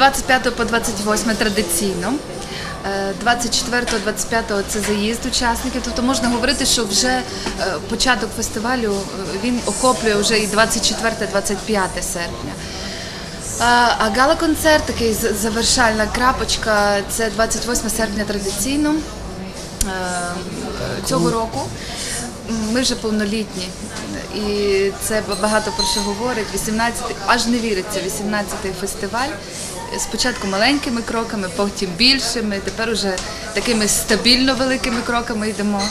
25 по 28 традиційно. Е, 24-25 це заїзд учасників. Тобто можна говорити, що вже е, початок фестивалю е, він охоплює вже і 24-25 серпня. А гала-концерт, такий завершальна крапочка, це 28 серпня традиційно е, цього року. Ми вже повнолітні, і це багато про що говорить. 18, аж не віриться, 18-й фестиваль. Спочатку маленькими кроками, потім більшими. Тепер уже такими стабільно великими кроками йдемо.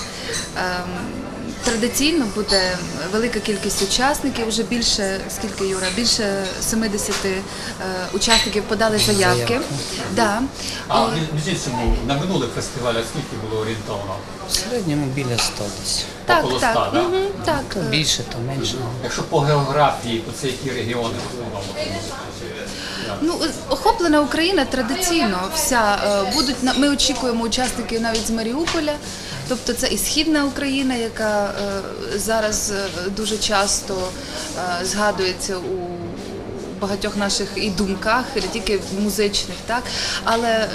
Традиційно буде велика кількість учасників, вже більше, скільки Юра, більше 70 е, учасників подали заявки. Да. А між іншим, на минулих фестивалях скільки було орієнтовно? В середньому біля 100 десь. Так, Около так, да? мгм, так. То більше, то менше. Якщо по географії, то це які регіони в основному? Ну, охоплена Україна традиційно вся е, будуть на- ми очікуємо учасників навіть з Маріуполя. Тобто це і східна Україна, яка е, зараз е, дуже часто е, згадується у багатьох наших і думках, і не тільки музичних, так але е,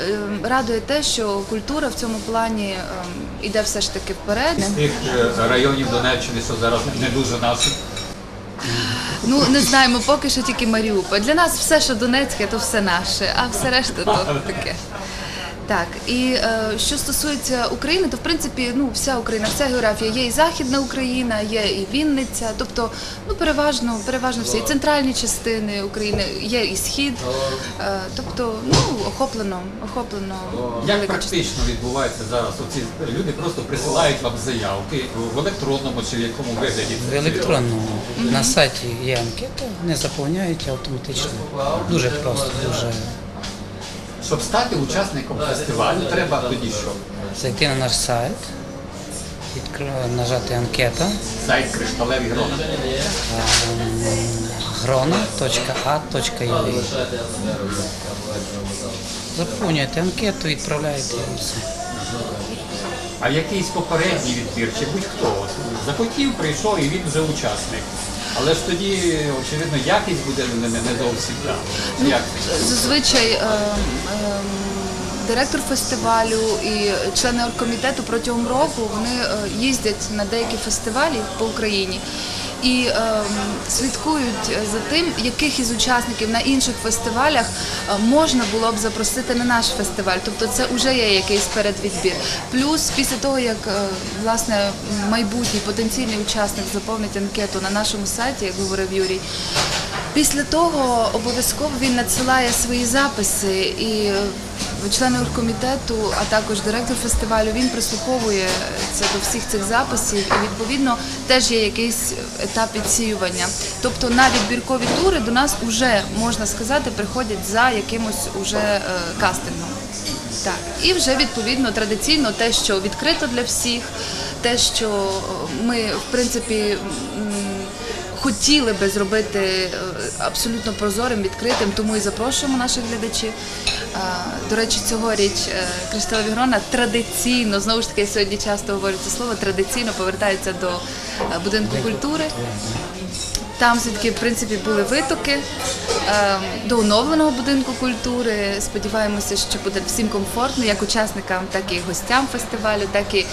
радує те, що культура в цьому плані е, іде все ж таки вперед. З тих районів Донеччини, що зараз не дуже наші. Ну не знаємо, поки що тільки Маріуполь. Для нас все, що Донецьке, то все наше, а все решта то таке. Так, і е, що стосується України, то в принципі ну вся Україна, вся географія є і Західна Україна, є і Вінниця, тобто ну переважно, переважно всі і центральні частини України, є і схід, е, тобто ну охоплено, охоплено Як практично відбувається зараз? Оці люди просто присилають вам заявки в електронному чи в якому вигляді? В електронному. На сайті є анкета, не заповняють автоматично. Дуже просто, дуже Щоб стати учасником фестивалю, треба тоді що? зайти на наш сайт, нажати анкета Сайт кришталеві грони. grona.a.ua Заповнюєте анкету, відправляєте і все. А якийсь попередній відбір, чи будь-хто захотів, прийшов і він вже учасник. Але ж тоді, очевидно, якість буде не, не, зовсім. Ну, Зазвичай е, е, директор фестивалю і члени оргкомітету протягом року вони е, їздять на деякі фестивалі по Україні. І ем, слідкують за тим, яких із учасників на інших фестивалях е, можна було б запросити на наш фестиваль. Тобто це вже є якийсь передвідбір. Плюс після того, як е, власне майбутній потенційний учасник заповнить анкету на нашому сайті, як говорив Юрій, Після того обов'язково він надсилає свої записи і е, члени оргкомітету, а також директор фестивалю, він прислуховує це до всіх цих записів і відповідно теж є якийсь етап відсіювання. Тобто на відбіркові тури до нас вже можна сказати приходять за якимось уже е, кастингом. Так, і вже відповідно традиційно те, що відкрито для всіх, те, що е, ми в принципі. Хотіли би зробити е, абсолютно прозорим, відкритим, тому і запрошуємо наших глядачів. До речі, цьогоріч е, Вігрона Грона традиційно, знову ж таки, я сьогодні часто говорю це слово, традиційно повертається до е, будинку культури. Там все-таки в принципі були витоки е, до оновленого будинку культури. Сподіваємося, що буде всім комфортно, як учасникам, так і гостям фестивалю, так і е,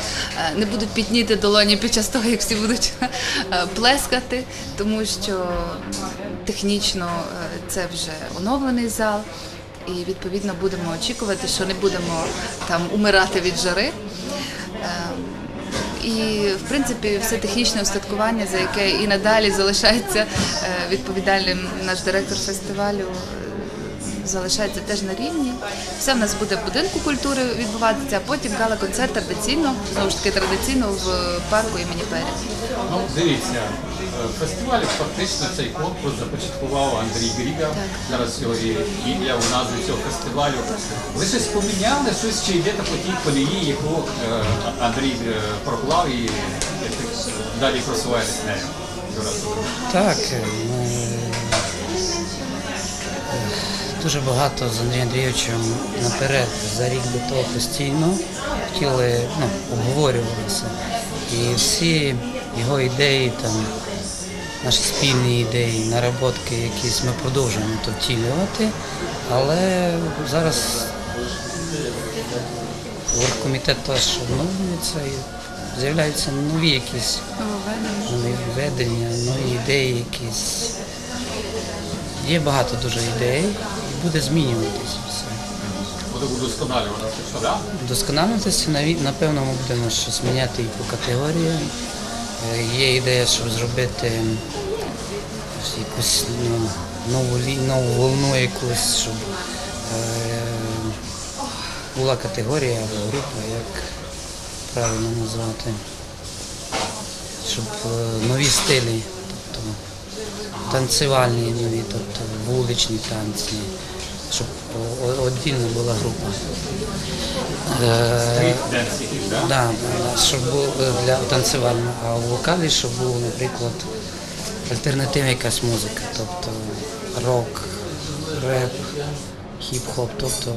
не будуть підніти долоні під час того, як всі будуть е, плескати, тому що технічно е, це вже оновлений зал. І відповідно будемо очікувати, що не будемо там умирати від жари. Е, і в принципі все технічне устаткування, за яке і надалі залишається е, відповідальним наш директор фестивалю. е, Залишається теж на рівні. Все в нас буде в будинку культури відбуватися, а потім гала-концерт традиційно, знову ж таки традиційно в парку імені Пері. Ну, дивіться, е, фестиваль фактично цей конкурс започаткував Андрій Гріга. Зараз його і ім'я у назві цього фестивалю. Ви щось поміняли, щось чи йдете по тій колії, яку е, Андрій е, проклав і далі просуваєтесь нею. Так, ми дуже багато з Андрієм Андрійовичем наперед за рік до того постійно хотіли, ну, обговорювалися. І всі його ідеї там наші спільні ідеї, наработки якісь ми продовжуємо то втілювати, але зараз оргкомітет теж обновлюється і з'являються нові якісь нові введення, нові ідеї якісь. Є багато дуже ідей і буде змінюватися все. Буде удосконалюватися, що да? Напевно, ми будемо щось міняти і по категоріям. Е, Є ідея, щоб зробити якусь ну, нову, нову волну якусь, щоб е, була категорія або група, як правильно назвати. Щоб е, нові стилі, тобто танцювальні нові, тобто вуличні танці, щоб о- о- віддільно була група. Е, да? Щоб було для танцювального, а у вокалі, щоб було, наприклад, альтернативна якась музика, тобто рок, реп, хіп-хоп, тобто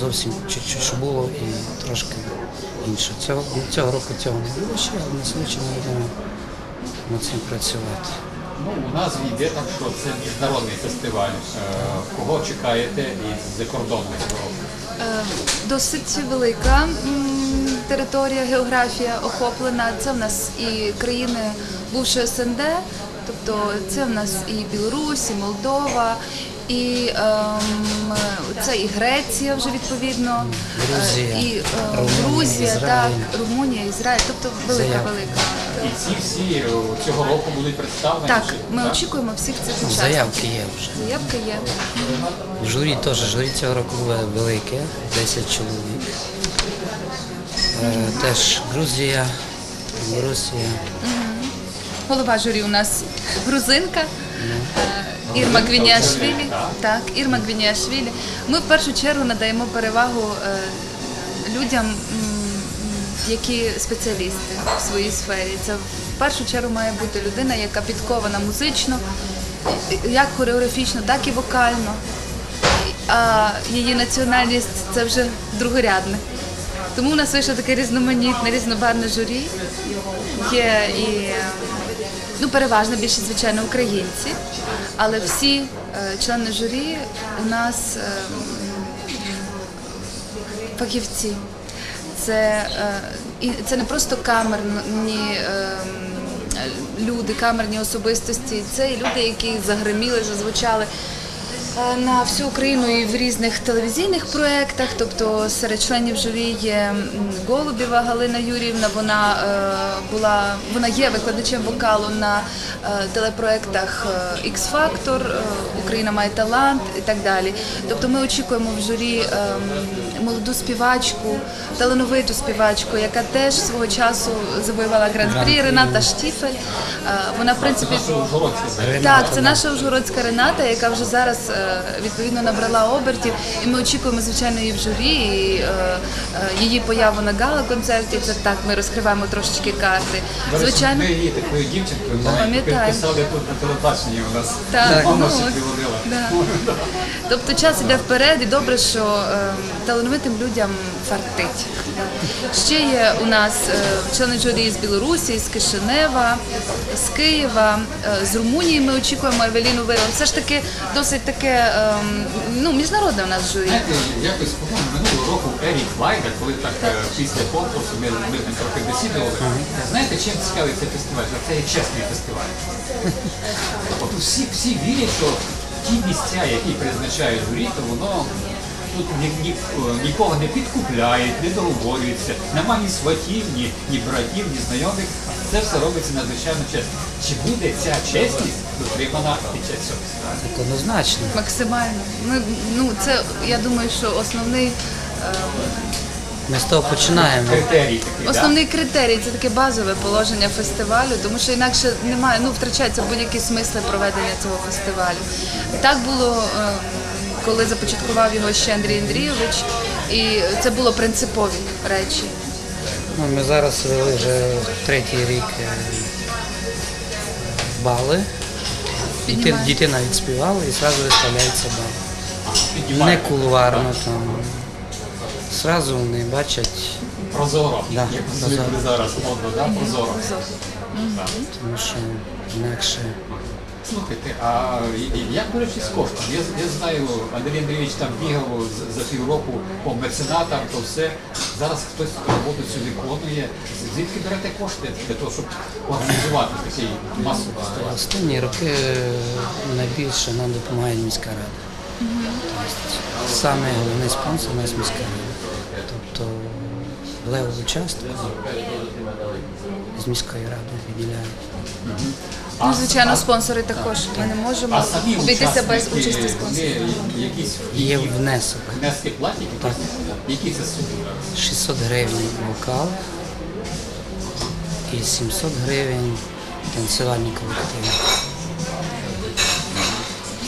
зовсім щоб було і трошки інше. Цього, цього року цього не було ще, але на случай ми будемо над цим працювати. Ну, у нас йде так, що це міжнародний фестиваль. Е, Кого чекаєте із закордонних року? Е, Досить велика територія, географія охоплена. Це в нас і країни бувшої СНД, тобто це в нас і Білорусь, і Молдова, і ем, це і Греція вже відповідно, е, Грузія, і е, Румунія, Грузія, так, Румунія, Ізраїль, тобто велика, Заявки. велика. І ці всі е, цього року будуть представлені? Так, чи- ми так? очікуємо всіх цих Ну, учасників. Заявки є вже. Заявка є. Журі теж, журі цього року було велике, 10 чоловік. Е, теж Грузія, Білорусія. Голова журі у нас грузинка е, Ірма Гвініашвілі. Так, Ірма Гвініашвілі. Ми в першу чергу надаємо перевагу е, людям, які спеціалісти в своїй сфері. Це в першу чергу має бути людина, яка підкована музично, як хореографічно, так і вокально. А її національність це вже другорядне. Тому у нас вийшло таке різноманітне, різнобарне журі. Є і ну, переважна більшість, звичайно, українці, але всі е, члени журі у нас е, фахівці. Це, е, і це не просто камерні люди, камерні особистості, це і люди, які загриміли, зазвучали на всю Україну і в різних телевізійних проєктах. Тобто серед членів журі є Голубєва Галина Юрівна. Вона е, була вона є викладачем вокалу на е, телепроєктах е, е, Україна має талант і так далі. Тобто ми очікуємо в журі е, м, молоду співачку, талановиту співачку, яка теж свого часу завоювала гран-прі. Рената Штіфель. Е, Вона в принципі так, це наша ужгородська Рената, яка вже зараз е, відповідно набрала обертів. І ми очікуємо, звичайно, її в журі, і е, її появу на гала-концерті. Це так, ми розкриваємо трошечки карти. Звичайно, ми її такою дівчинкою писали тут на телебаченні у нас. Так, ну. Да. тобто час іде вперед, і добре, що е, талановитим людям фартить. Ще є у нас е, члени журі з Білорусі, з Кишинева, з Києва, е, з Румунії. Ми очікуємо Евеліну Вирон. Все ж таки досить таке е, ну, міжнародне у нас журі. Знаєте, якось по-моєму минулого року Ерік Вайда, коли так е, після конкурсу ми, ми з трохи бесідували. Знаєте, чим цікавий цей фестиваль? Що Це є чесний фестиваль. От всі, всі вірять, що ті місця, які призначає журі, то воно тут ні, ні, нікого не підкупляють, не договорюється, нема ні сватів, ні, ні братів, ні знайомих. Це все робиться надзвичайно чесно. Чи буде ця чесність дотримана під час цього? Так однозначно. Максимально. Ми, ну, це, я думаю, що основний, е, Ми з того починаємо. Основний критерій це таке базове положення фестивалю, тому що інакше немає, ну втрачається будь-які смисли проведення цього фестивалю. Так було, е, коли започаткував його ще Андрій Андрійович, і це було принципові речі. Ну, ми зараз вели вже третій рік е, бали. Діти, Піднімаємо. діти навіть співали і одразу виставляються бали. Не кулуарно там. Зразу вони бачать, Прозоро, Да, як прозоро. звикли зараз модно, да? прозоро. Так. тому що інакше Слухайте, а і- як, до речі, з коштом? Я, я знаю, Андрій Андрійович там бігав з- за півроку по меценатам, то все. Зараз хтось роботу цю виконує. Звідки берете кошти для того, щоб організувати такий масовий фестиваль? Останні роки е, найбільше нам допомагає міська рада. Тобто, саме головний спонсор у нас міська рада. Тобто левову з міської ради виділяє. Ну, звичайно, спонсори також. Ми не можемо обійтися без участі спонсорів. Є внесок. внески платять? Які це суми? 600 гривень вокал і 700 гривень танцювальні колективи.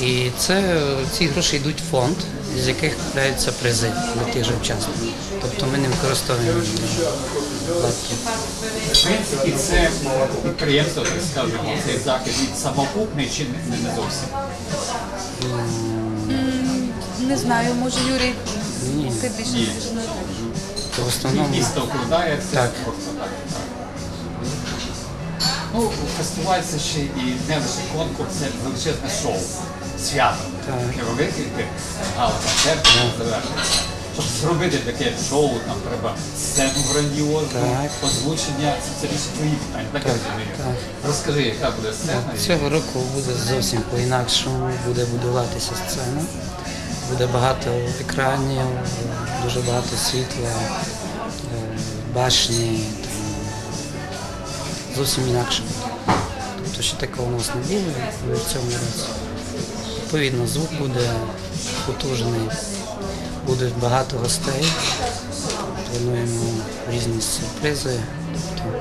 І це ці гроші йдуть в фонд, з яких купляються призи для тих же учасників. Тобто ми не використовуємо платки. В принципі, це підприємство, так скажемо, цей захід самокупний чи не, не зовсім? Не знаю, може Юрій, Ні. ти більше Ні. То в основному Місто. Так. просто так. так. Ну, фестиваль це ще і не лише конкурс, це величезне шоу, свято. Так. Таке велике, яке гала концерт завершиться. Щоб зробити таке шоу, нам треба сцену грандіозну, озвучення. Це, більше твої питання, так я розумію. так. Розкажи, яка буде сцена? Цього року буде зовсім по-інакшому, буде будуватися сцена. Буде багато екранів, дуже багато світла, е, башні, там, зовсім інакше. Тобто ще такого у нас не було в цьому році. Відповідно, звук буде потужний, буде багато гостей. Плануємо різні сюрпризи. Тобто,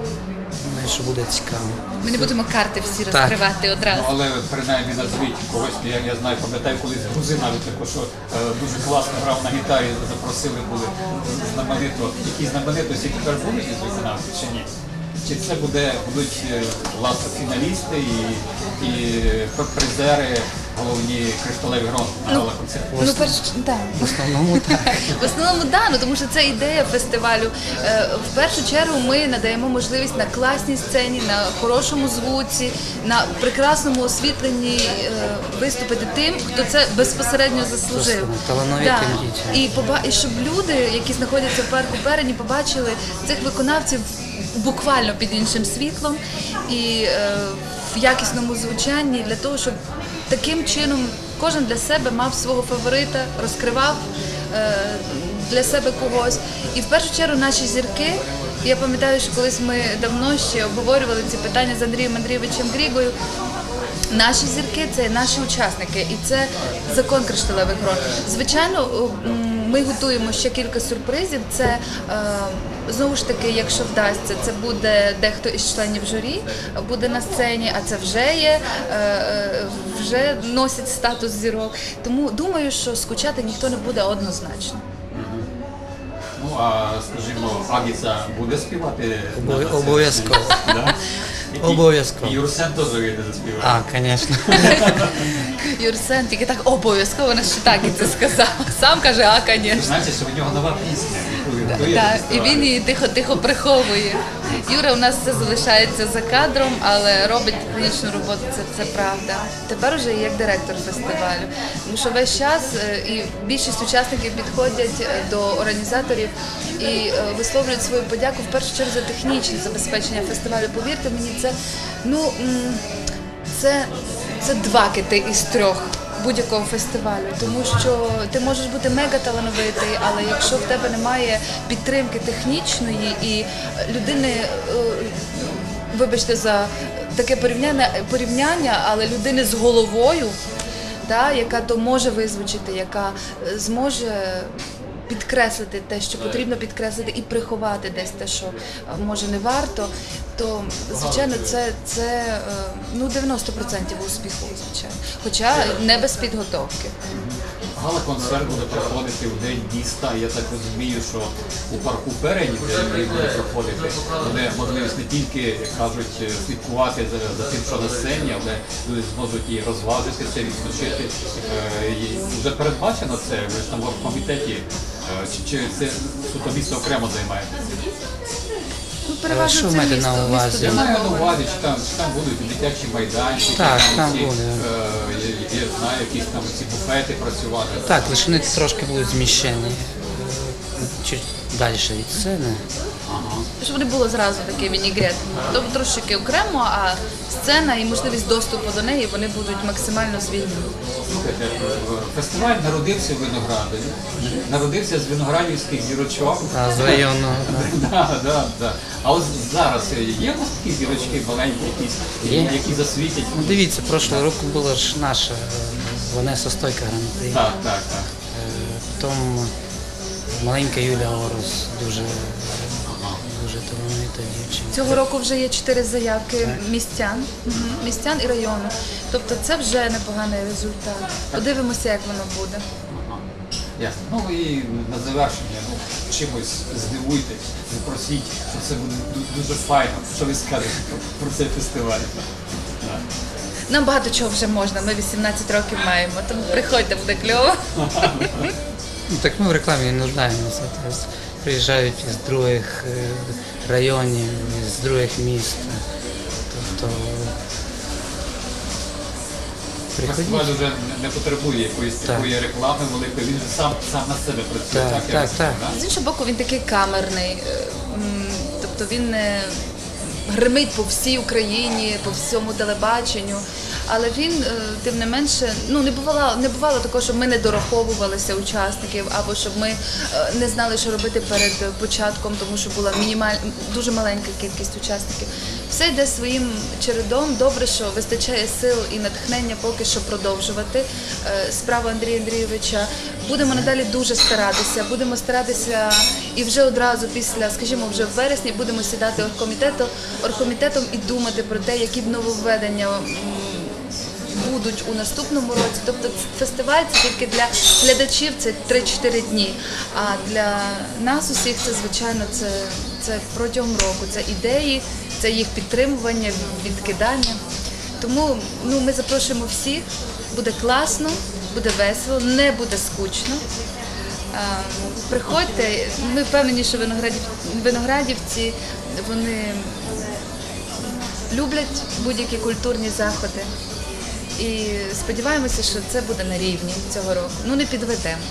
думаю, що буде цікаво. Ми не будемо карти всі Так. розкривати одразу. Ну, але принаймні назвіть когось, я, я знаю, пам'ятаю, колись грузи навіть також, що е, дуже класно грав на гітарі, запросили були знаменито. Які знаменитості тепер будуть із виконавців чи ні? Чи це буде, будуть е, власне фіналісти і, і призери, головні кришталеві грон на гала концерті? Ну, перш, да. В основному так. В основному да, ну тому що це ідея фестивалю. Е, В першу чергу ми надаємо можливість на класній сцені, на хорошому звуці, на прекрасному освітленні е, виступити тим, хто це безпосередньо заслужив. Просто талановитим дітям. І, поба... і щоб люди, які знаходяться в парку Перені, побачили цих виконавців буквально під іншим світлом і е, в якісному звучанні для того, щоб таким чином кожен для себе мав свого фаворита, розкривав е, для себе когось. І в першу чергу наші зірки. Я пам'ятаю, що колись ми давно ще обговорювали ці питання з Андрієм Андрійовичем Грігою. Наші зірки це наші учасники, і це закон кришталевих грон. Звичайно, ми готуємо ще кілька сюрпризів. Це е, знову ж таки, якщо вдасться, це буде дехто із членів журі, буде на сцені, а це вже є, е, е, вже носять статус зірок. Тому думаю, що скучати ніхто не буде однозначно. Ну а скажімо, Агіса буде співати? Обов- обов'язково. Да? Обов'язково. Юрсен теж вийде заспівати. А, звісно. Юрсен тільки так обов'язково на ще так і це сказав. Сам каже, а, звісно. Знаєте, що в нього нова пісня, Так, і він її тихо-тихо приховує. Юра у нас все залишається за кадром, але робить технічну роботу, це, це правда. Тепер уже як директор фестивалю. Тому що весь час е, і більшість учасників підходять е, до організаторів і е, висловлюють свою подяку в першу чергу за технічне забезпечення фестивалю. Повірте мені, це ну це, це два кити із трьох будь-якого фестивалю, тому що ти можеш бути мега талановитий, але якщо в тебе немає підтримки технічної і людини, е, вибачте за таке порівняння, порівняння, але людини з головою, та яка то може визвучити, яка е, зможе підкреслити те, що потрібно підкреслити, і приховати десь те, що е, може не варто, то звичайно це, це е, ну 90% успіху, звичайно. Хоча не без підготовки. Гала-концерт буде проходити в день міста. Я так розумію, що у парку Перені, де він буде проходити, буде можливість не тільки, як кажуть, слідкувати за, за тим, що на сцені, але люди зможуть і розважитися, відпочити. Е, Вже передбачено це, ви ж там в комітеті, е, чи, чи це суто місто окремо займається? Ну, переважно що маєте на увазі? Я маю на увазі, чи там, чи там будуть дитячі майданчики, Так, там ці, буде. е, я, я знаю, якісь там ці буфети працювати. Так, лише вони трошки будуть зміщені е, чуть далі від сцени. Щоб не було зразу таке вінігрет. Тобто трошки окремо, а сцена і можливість доступу до неї вони будуть максимально звільнені. Слухайте, е, фестиваль народився в Винограді, народився з виноградівських зірочок. А з району Да, да, да. А от зараз є у вас такі зірочки маленькі, якісь, Є. які засвітять? Ну, дивіться, прошлого року була ж наша е, Ванеса Стойка гран-при. Так, так, так. Е, Потім маленька Юля Орус, дуже, дуже талановита дівчинка. Цього року вже є чотири заявки містян, містян і району. Тобто це вже непоганий результат. Подивимося, як воно буде. Ясно. Ну і на завершення, ну, чимось здивуйте, запросіть, що це буде дуже файно. Що ви скажете про, цей фестиваль? Так. Нам багато чого вже можна. Ми 18 років маємо, тому приходьте, буде кльово. Ну, так ми в рекламі не нуждаємося. Приїжджають із других е, районів, з других міст. Тобто приходіть. Фестиваль вже не- потребує якоїсь такої реклами великої, він же сам, сам на себе працює. Так, Так, так, розумію, так. да? З іншого боку, він такий камерний. е, Тобто він не гримить по всій Україні, по всьому телебаченню. Але він, е, тим не менше, ну не бувало, не бувало такого, щоб ми не дораховувалися учасників, або щоб ми е, не знали, що робити перед початком, тому що була мінімаль... дуже маленька кількість учасників. Все йде своїм чередом. Добре, що вистачає сил і натхнення поки що продовжувати е, справу Андрія Андрійовича. Будемо надалі дуже старатися. Будемо старатися і вже одразу після, скажімо, вже в вересні будемо сідати оргкомітетом, і думати про те, які б нововведення. Будуть у наступному році. Тобто фестиваль це тільки для глядачів це 3-4 дні. А для нас усіх це звичайно це, це протягом року. Це ідеї, це їх підтримування, відкидання. Тому ну, ми запрошуємо всіх. Буде класно, буде весело, не буде скучно. Приходьте, ми впевнені, що виноградів, виноградівці вони люблять будь-які культурні заходи. І сподіваємося, що це буде на рівні цього року. Ну не підведемо.